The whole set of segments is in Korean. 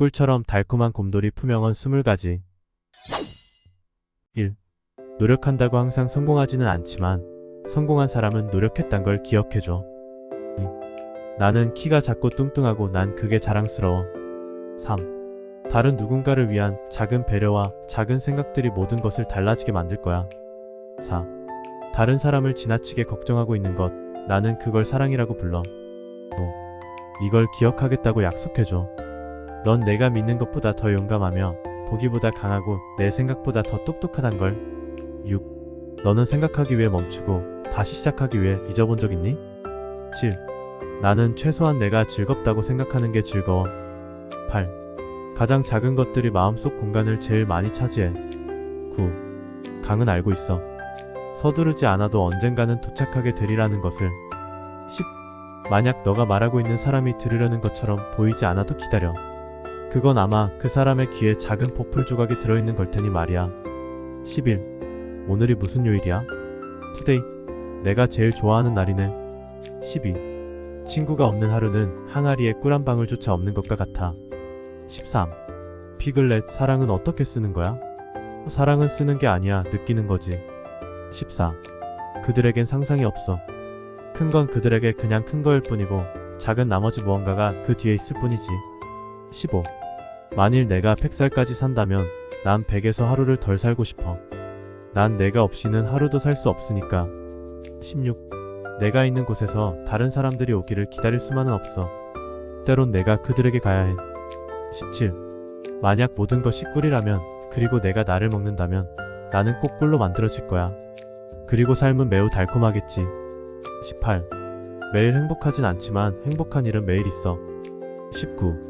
꿀처럼 달콤한 곰돌이 품영은 20가지. 1. 노력한다고 항상 성공하지는 않지만 성공한 사람은 노력했단 걸 기억해줘. 2. 나는 키가 작고 뚱뚱하고 난 그게 자랑스러워. 3. 다른 누군가를 위한 작은 배려와 작은 생각들이 모든 것을 달라지게 만들 거야. 4. 다른 사람을 지나치게 걱정하고 있는 것, 나는 그걸 사랑이라고 불러. 5. 이걸 기억하겠다고 약속해줘. 넌 내가 믿는 것보다 더 용감하며 보기보다 강하고 내 생각보다 더 똑똑하단 걸. 6. 너는 생각하기 위해 멈추고 다시 시작하기 위해 잊어본 적 있니? 7. 나는 최소한 내가 즐겁다고 생각하는 게 즐거워. 8. 가장 작은 것들이 마음속 공간을 제일 많이 차지해. 9. 강은 알고 있어. 서두르지 않아도 언젠가는 도착하게 되리라는 것을. 10. 만약 너가 말하고 있는 사람이 들으려는 것처럼 보이지 않아도 기다려. 그건 아마 그 사람의 귀에 작은 보풀 조각이 들어있는 걸 테니 말이야. 11. 오늘이 무슨 요일이야? 투데이. 내가 제일 좋아하는 날이네. 12. 친구가 없는 하루는 항아리에 꿀 한 방울조차 없는 것과 같아. 13. 피글렛, 사랑은 어떻게 쓰는 거야? 사랑은 쓰는 게 아니야, 느끼는 거지. 14. 그들에겐 상상이 없어. 큰 건 그들에게 그냥 큰 거일 뿐이고, 작은 나머지 무언가가 그 뒤에 있을 뿐이지. 15. 만일 내가 100살까지 산다면, 난 100에서 하루를 덜 살고 싶어. 난 내가 없이는 하루도 살 수 없으니까. 16. 내가 있는 곳에서 다른 사람들이 오기를 기다릴 수만은 없어. 때론 내가 그들에게 가야 해. 17. 만약 모든 것이 꿀이라면, 그리고 내가 나를 먹는다면, 나는 꼭 꿀로 만들어질 거야. 그리고 삶은 매우 달콤하겠지. 18. 매일 행복하진 않지만 행복한 일은 매일 있어. 19.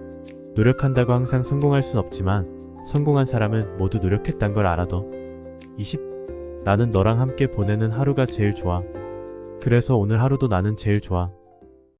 노력한다고 항상 성공할 순 없지만 성공한 사람은 모두 노력했단 걸 알아도. 20. 나는 너랑 함께 보내는 하루가 제일 좋아. 그래서 오늘 하루도 나는 제일 좋아.